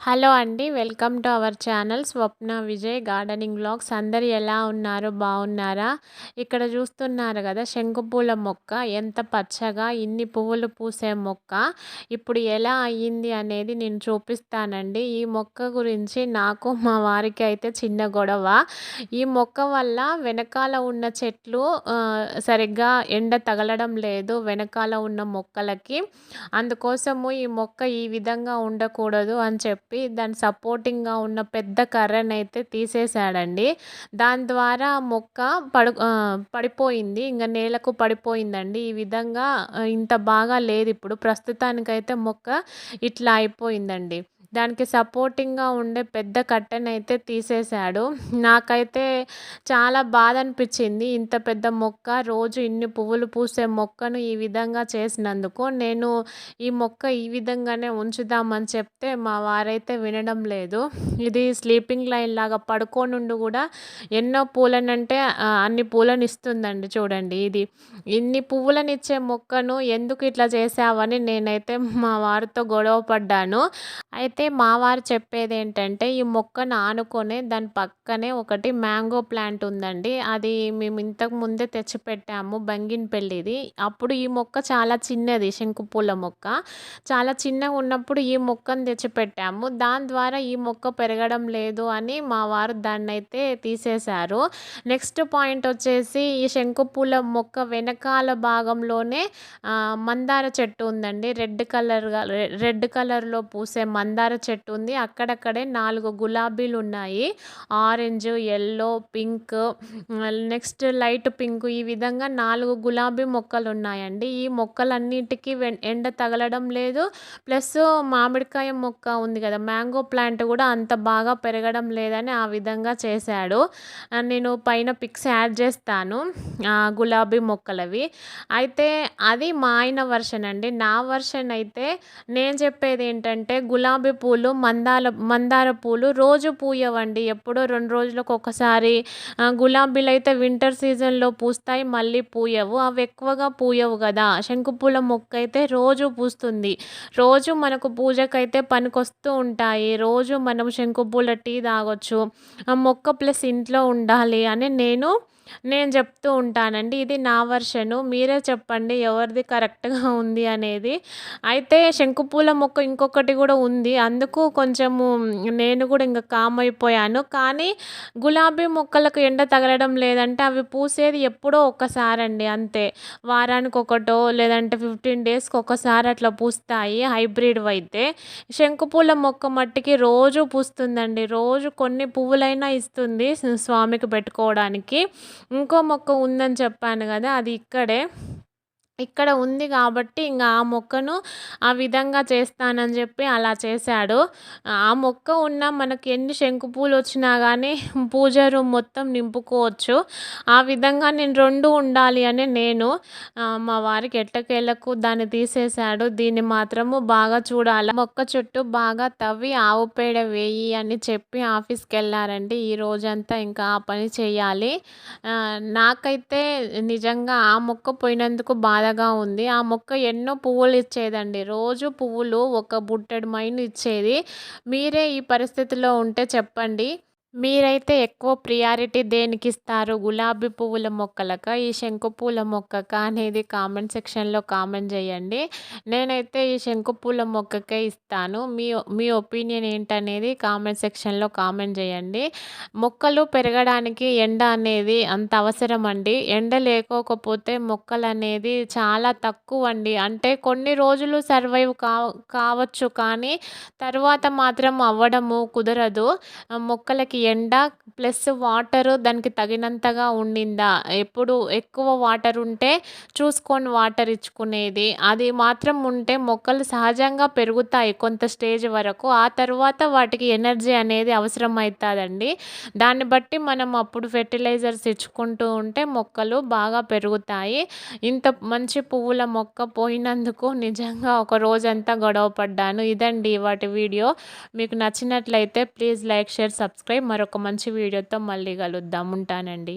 Hello అండి welcome to our channel Swapna Vijay gardening blogs అందరు ఎలా ఉన్నారు? బాగున్నారా? ఇక్కడ చూస్తున్నారు కదా శంకుపూల మొక్క. ఎంత పచ్చగా ఇన్ని పువ్వులు పూసే మొక్క. ఇప్పుడు ఎలా అయ్యింది అనేది నేను చూపిస్తానండి. ఈ మొక్క గురించి నాకు మా వారికి అయితే చిన్న గొడవ. ఈ మొక్క వల్ల వెనకాల ఉన్న చెట్లు సరిగ్గా ఎండ తగలడం లేదు వెనకాల ఉన్న మొక్కలకి. అందుకోసము ఈ మొక్క ఈ విధంగా ఉండకూడదు అని చెప్పి చెప్పి దాని సపోర్టింగ్గా ఉన్న పెద్ద కర్రను అయితే తీసేసాడండి దాని ద్వారా మొక్క పడు పడిపోయింది. ఇంకా నేలకు పడిపోయిందండి. ఈ విధంగా ఇంత బాగా లేదు ఇప్పుడు. ప్రస్తుతానికైతే మొక్క ఇట్లా అయిపోయిందండి. దానికి సపోర్టింగ్గా ఉండే పెద్ద కట్టెనైతే తీసేశాడు. నాకైతే చాలా బాధ అనిపించింది. ఇంత పెద్ద మొక్క రోజు ఇన్ని పువ్వులు పూసే మొక్కను ఈ విధంగా చేసినందుకు. నేను ఈ మొక్క ఈ విధంగానే ఉంచుదామని చెప్తే మా వారైతే వినడం లేదు. ఇది స్లీపింగ్ లైన్ లాగా పడుకోనుండి కూడా ఎన్నో పూలనంటే అన్ని పూలను ఇస్తుందండి చూడండి ఇది. ఇన్ని పువ్వులను ఇచ్చే మొక్కను ఎందుకు ఇట్లా చేసావని నేనైతే మా వారితో గొడవ పడ్డాను. అయితే అయితే మా వారు చెప్పేది ఏంటంటే ఈ మొక్కను ఆనుకొని దాని పక్కనే ఒకటి మ్యాంగో ప్లాంట్ ఉందండి. అది మేము ఇంతకు ముందే తెచ్చిపెట్టాము బంగినపల్లిది. అప్పుడు ఈ మొక్క చాలా చిన్నది శంకుపూల మొక్క. చాలా చిన్నగా ఉన్నప్పుడు ఈ మొక్కను తెచ్చిపెట్టాము. దాని ద్వారా ఈ మొక్క పెరగడం లేదు అని మా వారు దాన్ని అయితే తీసేశారు. నెక్స్ట్ పాయింట్ వచ్చేసి ఈ శంకుపూల మొక్క వెనకాల భాగంలోనే మందార చెట్టు ఉందండి. రెడ్ కలర్గా రెడ్ కలర్లో పూసే మందార మందార చెట్టు ఉంది. అక్కడక్కడే నాలుగు గులాబీలు ఉన్నాయి. Orange yellow pink next light pink. ఈ విధంగా నాలుగు గులాబీ మొక్కలు ఉన్నాయండి. ఈ మొక్కలన్నిటికీ ఎండ తగలడం లేదు. ప్లస్ మామిడికాయ మొక్క ఉంది కదా మ్యాంగో ప్లాంట్ కూడా అంత బాగా పెరగడం లేదని ఆ విధంగా చేశాడు. నేను పైన పిక్స్ యాడ్ చేస్తాను గులాబీ మొక్కలవి. అయితే అది మా ఆయన వర్షన్ అండి. నా వర్షన్ అయితే నేను చెప్పేది ఏంటంటే గులాబీ పూలు మందాల మందార పూలు రోజు పూయవండి. ఎప్పుడో రెండు రోజులకు ఒకసారి గులాబీలు అయితే వింటర్ సీజన్లో పూస్తాయి మళ్ళీ పూయవు. అవి ఎక్కువగా పూయవు కదా. శంకుపూల మొక్క అయితే రోజు పూస్తుంది. రోజు మనకు పూజకైతే పనికొస్తూ ఉంటాయి. రోజు మనం శంకుపూల టీ తాగొచ్చు. ఆ మొక్క ప్లస్ ఇంట్లో ఉండాలి అని నేను నేను చెప్తూ ఉంటానండి. ఇది నా వర్షను. మీరే చెప్పండి ఎవరిది కరెక్ట్గా ఉంది అనేది. అయితే శంకుపూల మొక్క ఇంకొకటి కూడా ఉంది. అందుకు కొంచెము నేను కూడా ఇంకా కామ్ అయిపోయాను. కానీ గులాబీ మొక్కలకు ఎండ తగలడం లేదంటే అవి పూసేది ఎప్పుడో ఒక్కసారి అండి అంతే. వారానికి ఒకటో లేదంటే ఫిఫ్టీన్ డేస్కి ఒకసారి అట్లా పూస్తాయి హైబ్రిడ్ అయితే శంకుపూల మొక్క మట్టికి రోజు పూస్తుందండి. రోజు కొన్ని పువ్వులైనా ఇస్తుంది స్వామికి పెట్టుకోవడానికి. ఇంకో మొక్క ఉందని చెప్పాను కదా అది ఇక్కడే. ఇక్కడ ఉంది కాబట్టి ఇంకా ఆ మొక్కను ఆ విధంగా చేస్తానని చెప్పి అలా చేశాడు. ఆ మొక్క ఉన్న మనకి ఎన్ని శంకు పూలు వచ్చినా కానీ పూజ రూమ్ మొత్తం నింపుకోవచ్చు. ఆ విధంగా నేను రెండు ఉండాలి అని నేను మా వారికి ఎట్టకేళ్ళకు దాన్ని తీసేశాడు. దీన్ని మాత్రము బాగా చూడాలి. మొక్క చుట్టూ బాగా తవ్వి ఆవు పేడ వేయి అని చెప్పి ఆఫీస్కి వెళ్ళారండి. ఈ రోజంతా ఇంకా ఆ పని చేయాలి. నాకైతే నిజంగా ఆ మొక్క పోయినందుకు బాధ బాగా ఉంది. ఆ మొక్క ఎన్నో పువ్వులు ఇచ్చేదండి. రోజు పువ్వులు ఒక బుట్టెడు మైన్ ఇచ్చేది. మీరే ఈ పరిస్థితిలో ఉంటే చెప్పండి. మీరైతే ఎక్కువ ప్రియారిటీ దేనికి ఇస్తారు గులాబీ పువ్వుల మొక్కలక? ఈ శంకు పూల మొక్కక? అనేది కామెంట్ సెక్షన్లో కామెంట్ చేయండి నేనైతే ఈ శంకు పూల మొక్కకే ఇస్తాను. మీ మీ ఒపీనియన్ ఏంటనేది కామెంట్ సెక్షన్లో కామెంట్ చేయండి మొక్కలు పెరగడానికి ఎండ అనేది అంత అవసరం అండి ఎండ లేకపోతే మొక్కలు అనేది చాలా తక్కువ అండి అంటే కొన్ని రోజులు సర్వైవ్ కావచ్చు కానీ తర్వాత మాత్రం అవ్వడము కుదరదు. మొక్కలకి ఎండ ప్లస్ వాటర్ దానికి తగినంతగా ఉండిందా? ఎప్పుడు ఎక్కువ వాటర్ ఉంటే చూసుకొని వాటర్ ఇచ్చుకునేది. అది మాత్రం ఉంటే మొక్కలు సహజంగా పెరుగుతాయి కొంత స్టేజ్ వరకు. ఆ తర్వాత వాటికి ఎనర్జీ అనేది అవసరం అవుతుందండి దాన్ని బట్టి మనం అప్పుడు ఫెర్టిలైజర్స్ ఇచ్చుకుంటూ ఉంటే మొక్కలు బాగా పెరుగుతాయి. ఇంత మంచి పువ్వుల మొక్క పోయినందుకు నిజంగా ఒక రోజంతా గొడవ పడ్డాను ఇదండి వాటి వీడియో. మీకు నచ్చినట్లయితే ప్లీజ్ లైక్ షేర్ సబ్స్క్రైబ్. మరొక మంచి వీడియోతో మళ్ళీ కలుద్దాం. ఉంటానండి.